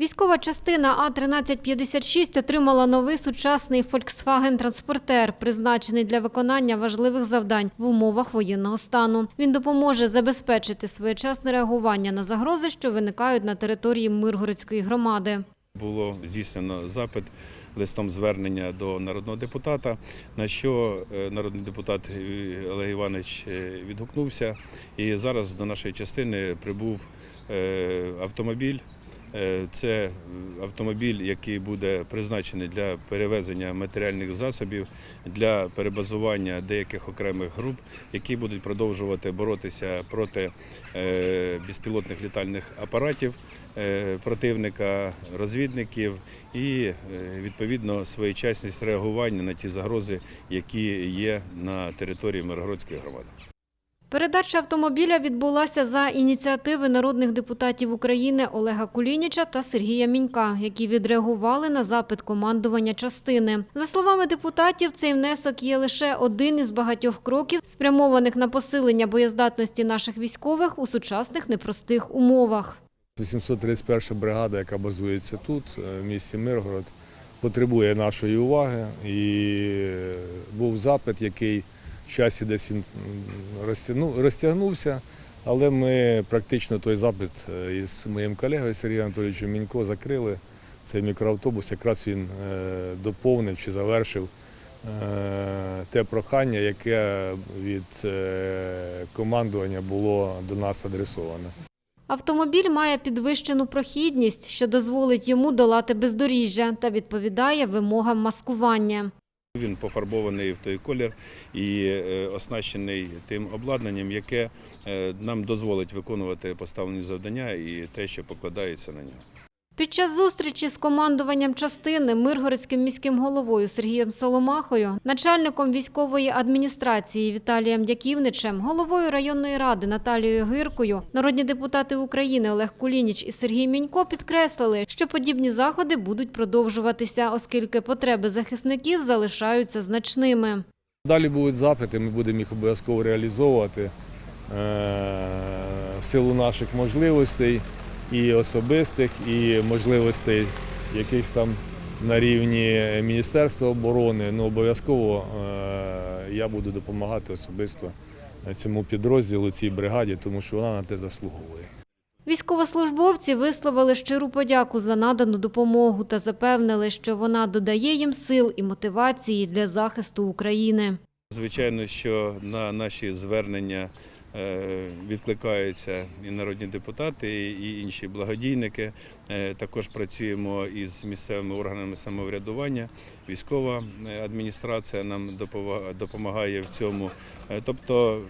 Військова частина А-1356 отримала новий сучасний Volkswagen-транспортер, призначений для виконання важливих завдань в умовах воєнного стану. Він допоможе забезпечити своєчасне реагування на загрози, що виникають на території Миргородської громади. Було здійснено запит листом звернення до народного депутата, на що е, народний депутат Олег Іванович е, відгукнувся. І зараз до нашої частини прибув е, автомобіль. Е, Це автомобіль, який буде призначений для перевезення матеріальних засобів, для перебазування деяких окремих груп, які будуть продовжувати боротися проти е, безпілотних літальних апаратів е, противника, розвідників і відповідно своєчасність реагування на ті загрози, які є на території Миргородської громади. Передача автомобіля відбулася за ініціативи народних депутатів України Олега Кулініча та Сергія Мінька, які відреагували на запит командування частини. За словами депутатів, цей внесок є лише один із багатьох кроків, спрямованих на посилення боєздатності наших військових у сучасних непростих умовах. 831 бригада, яка базується тут, е, в місті Миргород, потребує нашої уваги. І е, був запит, який часі десь він розтягнувся, але ми практично той запит е, із моїм колегою Сергієм Анатолійовичем Мінько закрили. Цей мікроавтобус якраз він е, доповнив чи завершив е, те прохання, яке від командування було до нас адресоване. Автомобіль має підвищену прохідність, що дозволить йому долати бездоріжжя та відповідає вимогам маскування. Він пофарбований в той колір і е, оснащений тим обладнанням, яке е, нам дозволить виконувати поставлені завдання і те, що покладається на нього. Під час зустрічі з командуванням частини Миргородським міським головою Сергієм Соломахою, начальником військової адміністрації Віталієм Дяківничем, головою районної ради Наталією Гиркою, народні депутати України Олег Кулініч і Сергій Мінько підкреслили, що подібні заходи будуть продовжуватися, оскільки потреби захисників залишаються значними. Далі будуть запити, ми будемо їх обов'язково реалізовувати е, в силу наших можливостей і особистих, і можливостей якихось там на рівні Міністерства оборони. Ну, обов'язково е, я буду допомагати особисто цьому підрозділу, цій бригаді, тому що вона на те заслуговує. Військовослужбовці висловили щиру подяку за надану допомогу та запевнили, що вона додає їм сил і мотивації для захисту України. Звичайно, що на наші звернення відкликаються і народні депутати, і інші благодійники. Е, Також працюємо із місцевими органами самоврядування. Військова е, адміністрація нам допомагає в цьому. Е, Тобто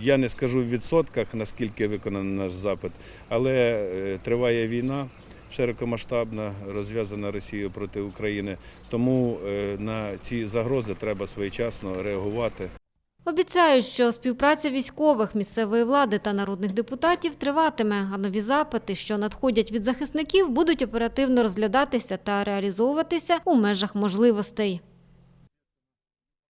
я не скажу в відсотках, наскільки виконаний наш запит, але е, триває війна. Широкомасштабна, розв'язана Росією проти України. Тому е, на ці загрози треба своєчасно реагувати. Обіцяють, що співпраця військових, місцевої влади та народних депутатів триватиме, а нові запити, що надходять від захисників, будуть оперативно розглядатися та реалізовуватися у межах можливостей.